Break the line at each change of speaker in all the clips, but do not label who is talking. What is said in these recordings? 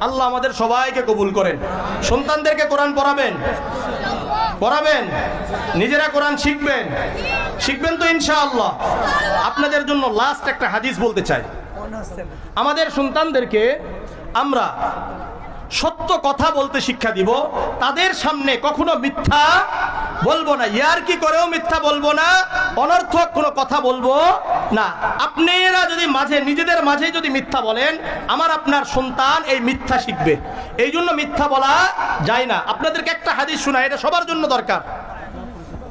আল্লাহ আমাদের সবাইকে কবুল করেন। সন্তানদেরকে কোরআন পড়াবেন। পড়াবেন। নিজেরা কোরআন শিখবেন। শিখবেন তো ইনশাআল্লাহ। আপনাদের জন্য লাস্ট একটা হাদিস বলতে চাই। আমাদের সন্তানদেরকে আমরা সত্য কথা বলতে শিক্ষা দিব, তাদের সামনে কখনো মিথ্যা বলব না। ইয়ার কি করেও মিথ্যা বলব না, অনর্থক কোনো কথা বলব না। আপনারা যদি মাঝে, নিজেদের মাঝে যদি মিথ্যা বলেন, আমার আপনার সন্তান এই মিথ্যা শিখবে। এই জন্য মিথ্যা বলা যায় না। আপনাদেরকে একটা হাদিস শোনা এটা সবার জন্য দরকার।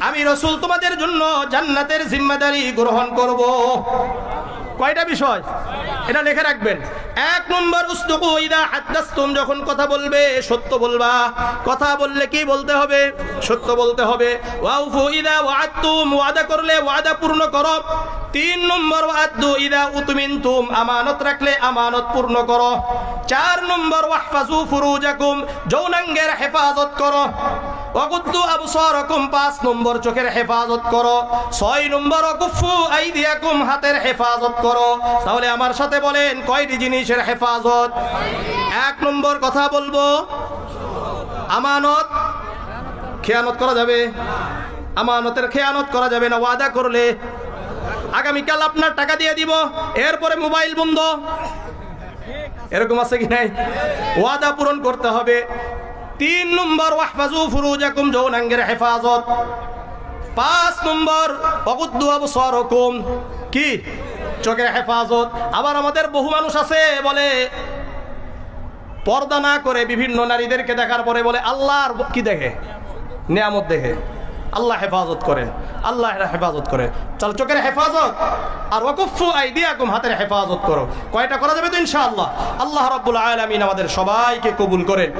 আমি রসুল তোমাদের জন্য জান্নাতের জিম্মাদারি গ্রহণ করব। কয়টা বিষয়? এটা লেখে রাখবেন। এক নম্বর যখন কথা বলবে, সত্য বলবা। কথা বললে কি বলতে হবে? সত্য বলতে হবে। ওয়াদা করলে ওয়াদা পূর্ণ করো। তিন নম্বর ওয়াদু, ইদা উতমিনতুম আমানত রাখলে আমানত পূর্ণ করো। চার নম্বর, ওয়াহফাজু ফুরুজাকুম যৌনাঙ্গের হেফাজত করো। অগুদ্দু আবসারাকুম পাঁচ নম্বর, চোখের হেফাজত করো। ছয় নম্বর অকুফু আইদিয়াকুম হাতের হেফাজত করো। তাহলে আমার সাথে বলেন, কয়টি জিনিসের হেফাজত? এক নম্বর কথা বলব, আমানত খেয়ানত করা যাবে। আমানতের খেয়ানত করা যাবে না, ওয়াদা করলে আগামীকাল আপনার টাকা দিয়ে দিব। এরপরে মোবাইল বন্ধ। এরকম আছে কি নাই? ওয়াদা পূরণ করতে হবে। তিন নম্বর ওয়াহফাজু ফুরুজাকুম যৌনাঙ্গের হেফাজত। পাঁচ নম্বর অগুদ্দু আবসারকুম। কি? চোখের হেফাজত। আবার আমাদের বহু মানুষ আছে, বলে পর্দা না করে বিভিন্ন নারীদেরকে দেখার পরে বলে, আল্লাহর কি দেখে? নিয়ামত দেখে। আল্লাহ হেফাজত করেন আল্লাহ হেফাজত করে। চল চোখের হেফাজত। আর ওয়াকুফু আইদিয়াকুম, হাতের হেফাজত করো। কয়টা করা যাবে তো ইনশাআল্লাহ? আল্লাহ রব্বুল আলমিন আমাদের সবাইকে কবুল করেন।